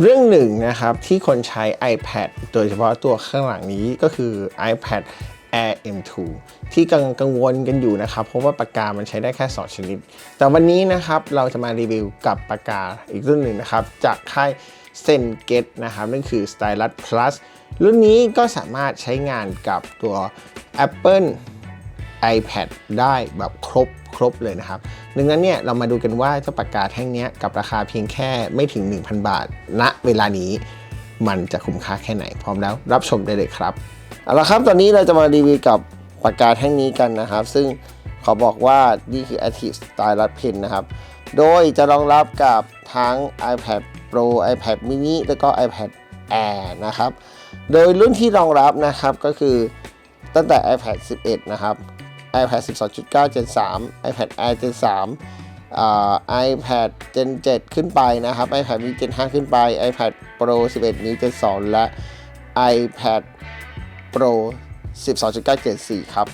เรื่องหนึ่งนะครับที่คนใช้ iPad โดยเฉพาะตัวข้างหลังนี้ก็คือ iPad Air M2 ที่กังกังวลกันอยู่นะครับ เพราะว่าปากกามันใช้ได้แค่ 2 ชนิด แต่วันนี้นะครับเราจะมารีวิวกับปากกาอีกรุ่นหนึ่งนะครับ จากค่าย Zenget นะครับนั่นคือ Stylus Plus รุ่นนี้ก็สามารถใช้งานกับตัว Apple iPad ได้แบบครบครบเลยนะครับ ดังนั้นเนี่ยเรามาดูกันว่าเจ้าปากกาแท่งนี้กับราคาเพียงแค่ไม่ถึง 1,000 บาท ณ เวลานี้มันจะคุ้มค่าแค่ไหน พร้อมแล้วรับชมได้เลยครับเอาละครับตอนนี้เราจะมารีวิวกับปากกาแท่งนี้กันนะครับ ซึ่งขอบอกว่านี่คือ Active Stylus Pen นะครับ โดยจะรองรับกับทั้ง iPad Pro iPad mini แล้วก็ iPad Air นะครับ โดยรุ่นที่รองรับนะครับก็คือตั้งแต่ iPad 11 นะครับ iPad 12.9 Gen 3 iPad Air Gen 3อ่า iPad Gen 7 ขึ้นไปนะครับ iPad mini Gen 5 ขึ้นไป iPad Pro 11 นิ้ว Gen 2 และ iPad Pro 12.9 Gen 4 ครับ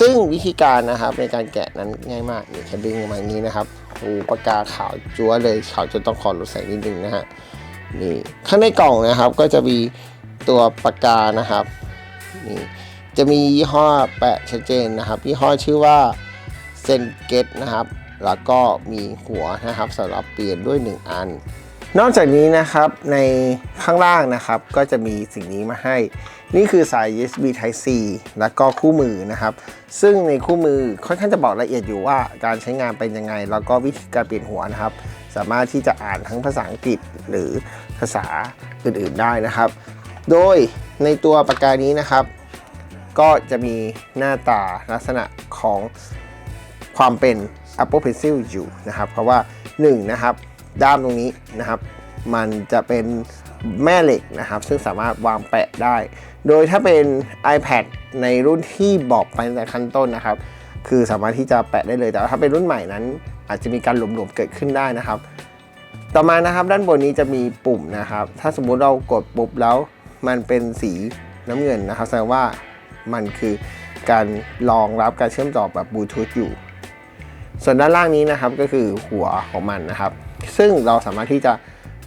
ซึ่งวิธีการนะครับในการแกะนั้นง่ายมากนี่แค่ดึงออกมาอย่างนี้นะครับโอ้ปากกาขาวจั๊วเลยขาวจนต้องขอลดแสงนิดนึงนะฮะนี่ข้างในกล่องนะครับก็จะมีตัวปากกานะครับนี่ จะมียี่ห้อแปะชัดเจนนะครับ ยี่ห้อชื่อว่าเซนเกตนะครับ แล้วก็มีหัวนะครับสำหรับเปลี่ยนด้วย 1 อัน นอกจากนี้นะครับในข้างล่างนะครับ ก็จะมีสิ่งนี้มาให้ นี่คือสาย USB Type C แล้วก็คู่มือนะครับ ซึ่งในคู่มือค่อนข้างจะบอกละเอียดอยู่ว่าการใช้งานเป็นยังไง แล้วก็วิธีการเปลี่ยนหัวนะครับ สามารถที่จะอ่านทั้งภาษาอังกฤษหรือภาษาอื่นๆได้นะครับ โดยในตัวปากกานี้นะครับ ก็จะมีหน้าตาลักษณะของความเป็น Apple Pencil อยู่นะครับ เพราะว่า 1 นะครับด้ามตรงนี้นะครับ มันจะเป็นแม่เหล็กนะครับ ซึ่งสามารถวางแปะได้ โดยถ้าเป็น iPad ในรุ่นที่บอกไปแต่ขั้นต้นนะครับ คือสามารถที่จะแปะได้เลย แต่ถ้าเป็นรุ่นใหม่นั้น อาจจะมีการหลวมๆเกิดขึ้นได้นะครับ ต่อมานะครับด้านบนนี้จะมีปุ่มนะครับ ถ้าสมมุติเรากดปุ๊บแล้วมันเป็นสีน้ำเงินนะครับแสดงว่า มันคือการรองรับการเชื่อมต่อแบบบลูทูธอยู่ ส่วนด้านล่างนี้นะครับก็คือหัวของมันนะครับ ซึ่งเราสามารถที่จะ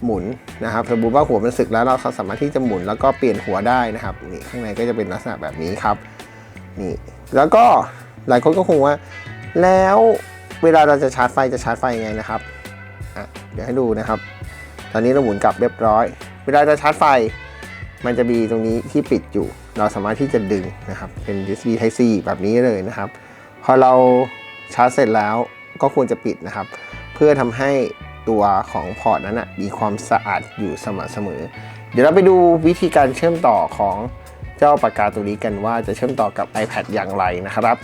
หมุนนะครับสมมติว่าหัวมันสึกแล้วเราสามารถที่จะหมุนแล้วก็เปลี่ยนหัวได้นะครับนี่ข้างในก็จะเป็นลักษณะแบบนี้ครับนี่แล้วก็หลายคนก็คงว่า แล้วเวลาเราจะชาร์จไฟจะชาร์จไฟยังไงนะครับอะเดี๋ยวให้ดูนะครับ ตอนนี้เราหมุนกลับเรียบร้อย เวลาจะชาร์จไฟ มันจะมีตรงนี้ที่ปิดอยู่ เราสามารถที่จะดึงนะครับเป็น USB Type C แบบนี้เลยนะครับ พอเราชาร์จเสร็จแล้วก็ควรจะปิดนะครับ เพื่อทำให้ตัวของพอร์ตนั้นนะมีความสะอาดอยู่สม่ำเสมอ เดี๋ยวเราไปดูวิธีการเชื่อมต่อของเจ้าปากกาตัวนี้กันว่าจะเชื่อมต่อกับ iPad อย่างไรนะครับ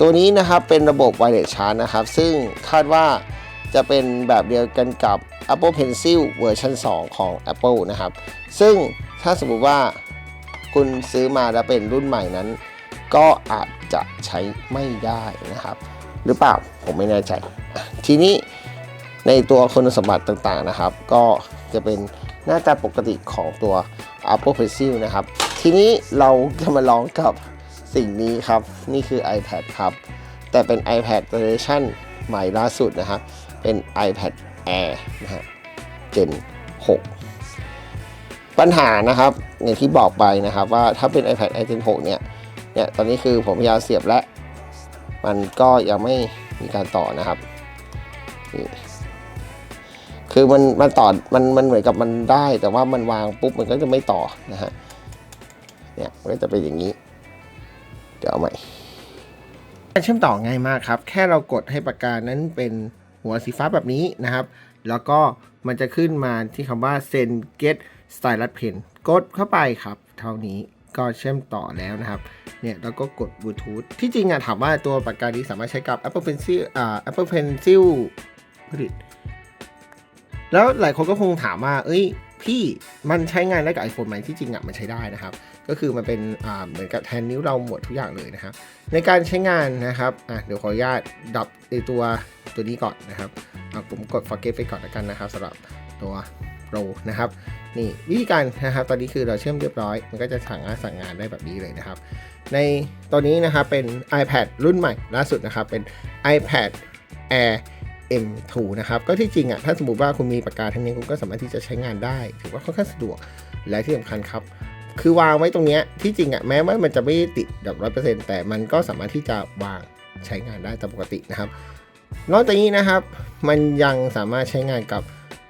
ตัวนี้นะครับเป็นระบบ Wireless Charge นะครับ ซึ่งคาดว่าจะเป็นแบบเดียวกันกับ Apple Pencil เวอร์ชัน2 ของ Apple นะครับ ซึ่งถ้าสมมติว่าคุณซื้อมาแล้วเป็นรุ่นใหม่นั้น ก็อาจจะใช้ไม่ได้นะครับ หรือเปล่าผมไม่แน่ใจ ทีนี้ในตัวคุณสมบัติต่างๆนะครับ ก็จะเป็นหน้าตาปกติของตัว Apple Pencil นะครับ ทีนี้เราจะมาลองกับสิ่งนี้ครับ นี่คือ iPad ครับ แต่เป็น iPad Generation ใหม่ล่าสุดนะครับ เป็น iPad Air นะฮะ Gen 6 ปัญหานะครับอย่างที่บอกไปนะครับว่าถ้าเป็น iPad Air Gen 6 เนี่ย เนี่ยตอนนี้คือผมพยายามเสียบและมันก็ยังไม่มีการต่อนะครับนี่คือมันมันต่อมันมันเหมือนกับมันได้ แต่ว่ามันวางปุ๊บมันก็จะไม่ต่อนะฮะ เนี่ยมันก็จะเป็นอย่างนี้ เดี๋ยวเอาใหม่การเชื่อมต่อง่ายมากครับ แค่เรากดให้ปากกานั้นเป็น หัวสีฟ้าแบบนี้นะครับ แล้วก็มันจะขึ้นมาที่คำว่า send get stylus pen กดเข้าไปครับ เท่านี้ก็เชื่อมต่อแล้วนะครับ เนี่ยแล้วก็กดบลูทูธที่จริงอะถามว่าตัวปากกานี้สามารถใช้กับ Apple Pencil อ่า Apple Pencil ผลิตแล้วหลายคนก็คงถามว่า เอ้ย พี่มันใช้งานได้กับ iPhone ไหมที่จริงอะมันใช้ได้นะครับ ก็คือมันเป็นอ่าเหมือนกับแทนนิ้วเราหมดทุกอย่างเลยนะครับ ในการใช้งานนะครับอะเดี๋ยวขออนุญาตดับไอตัว ตัวนี้ก่อนนะครับอะผมกด forget ไปก่อนแล้วกันนะครับสำหรับตัว Pro นะครับนี่วิธีการนะครับ ตอนนี้คือเราเชื่อมเรียบร้อย มันก็จะสั่งงานสั่งงานได้แบบนี้เลยนะครับ ในตอนนี้นะครับเป็น iPad รุ่นใหม่ล่าสุดนะครับ เป็น iPad Air M2 นะครับก็ที่จริงอะถ้าสมมติว่าคุณมีปากกาทั้งนี้คุณก็สามารถที่จะใช้งานได้ ถือว่าค่อนข้างสะดวกและที่สำคัญครับ คือวางไว้ตรงเนี้ยที่จริงอะแม้ว่ามันจะไม่ติดแบบร้อยเปอร์เซ็นต์แต่มันก็สามารถที่จะวางใช้งานได้ตามปกตินะครับ นอกจากนี้นะครับ มันยังสามารถใช้งานกับ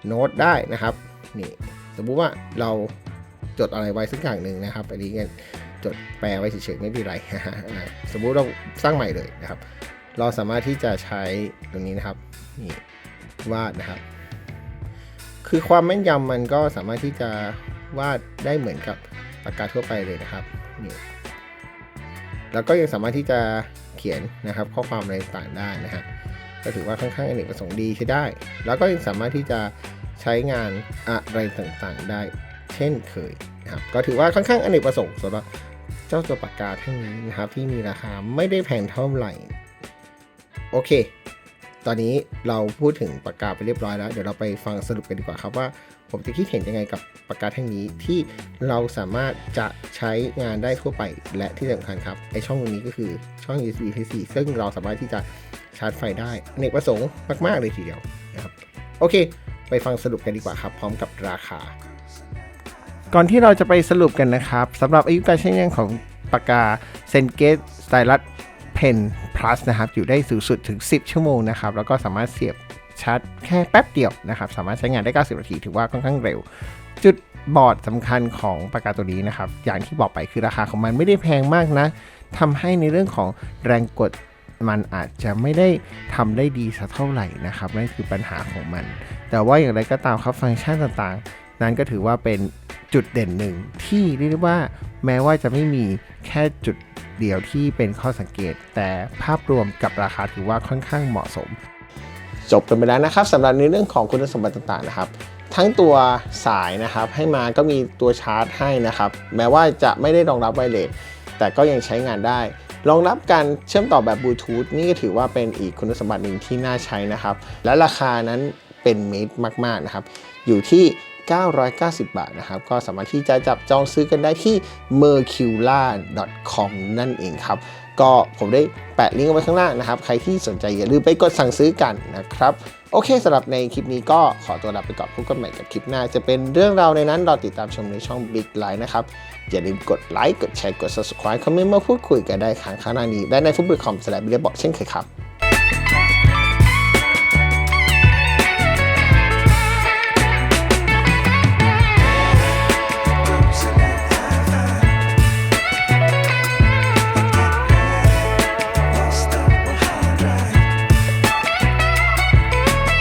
โน้ตได้นะครับนี่สมมุติว่าเราจดอะไรไว้สักอย่างหนึ่งนะครับอันนี้เงี้ยจดแปลไว้เฉยๆไม่เป็นไรสมมุติเราสร้างใหม่เลยนะครับ เราสามารถที่จะใช้ตรงนี้นะครับนี่วาดนะครับ คือความแม่นยำมันก็สามารถที่จะวาดได้เหมือนกับปากกาทั่วไปเลยนะครับนี่แล้วก็ยังสามารถที่จะเขียนนะครับ ข้อความอะไรต่างๆได้นะฮะ ก็ถือว่าค่อนข้างอเนกประสงค์ดีใช้ได้ แล้วก็ยังสามารถที่จะใช้งานอะไรต่างๆได้ เช่นเคยนะครับก็ถือว่าค่อนข้างอเนกประสงค์สำหรับเจ้าตัวปากกาแท่งนี้นะครับที่มีราคาไม่ได้แพงเท่าไหร่โอเค ตอนนี้เราพูดถึงปากกาไปเรียบร้อยแล้ว เดี๋ยวเราไปฟังสรุปกันดีกว่าครับว่า ผมจะคิดเห็นยังไงกับปากกาแท่งนี้ที่เราสามารถจะใช้งานได้ทั่วไปและที่สำคัญครับไอช่องตรงนี้ก็คือช่อง USB Type C ซึ่งเราสามารถที่จะชาร์จไฟได้ในประสงค์มาก ๆ เลยทีเดียวนะครับโอเค ไปฟังสรุปกันดีกว่าครับ พร้อมกับราคา ก่อนที่เราจะไปสรุปกันนะครับสำหรับอายุการใช้งานของปากกาเซนเกตสไตลัส 10 plus นะครับ อยู่ได้สูงสุดถึง 10 ชั่วโมงนะครับ แล้วก็สามารถเสียบชาร์จแค่แป๊บเดียวนะครับ สามารถใช้งานได้ 90 นาที ถือว่าค่อนข้างเร็ว จุดบอดสำคัญของปากกาตัวนี้นะครับ อย่างที่บอกไปคือราคาของมันไม่ได้แพงมากนะทำให้ในเรื่องของแรงกดมันอาจจะไม่ได้ทำได้ดีสักเท่าไหร่นะครับนั่นคือปัญหาของมัน แต่ว่าอย่างไรก็ตามครับฟังก์ชันต่างๆ นั้นก็ถือว่าเป็น จุดเด่นหนึ่งที่เรียกว่าแม้ว่าจะไม่มีแค่จุดเดียวที่เป็นข้อสังเกต แต่ภาพรวมกับราคาถือว่าค่อนข้างเหมาะสม จบกันไปแล้วนะครับสำหรับในเรื่องของคุณสมบัติต่างๆนะครับ ทั้งตัวสายนะครับให้มาก็มีตัวชาร์จให้นะครับ แม้ว่าจะไม่ได้รองรับไวเลสแต่ก็ยังใช้งานได้รองรับการเชื่อมต่อแบบบลูทูธนี่ก็ถือว่าเป็นอีกคุณสมบัติหนึ่งที่น่าใช้นะครับ และราคานั้นเป็นเมตรมากๆนะครับ อยู่ที่ 990 บาทนะครับ ก็สามารถที่จะจับจองซื้อกันได้ที่ mercula.com นั่นเองครับ ก็ผมได้แปะลิงก์เอาไว้ข้างล่างนะครับ ใครที่สนใจอย่าลืมไปกดสั่งซื้อกันนะครับ โอเคสำหรับในคลิปนี้ก็ขอตัวลาไปก่อนพบกันใหม่กับคลิปหน้า จะเป็นเรื่องราวในนั้นรอติดตามชมในช่อง Big Line นะครับ อย่าลืมกดไลค์กดแชร์กด subscribe คอมเมนต์มาพูดคุยกันได้ข้งข้างหน้านี้และในฟุตบอลคอมสแลบเรียบอกเช่นเคยครับ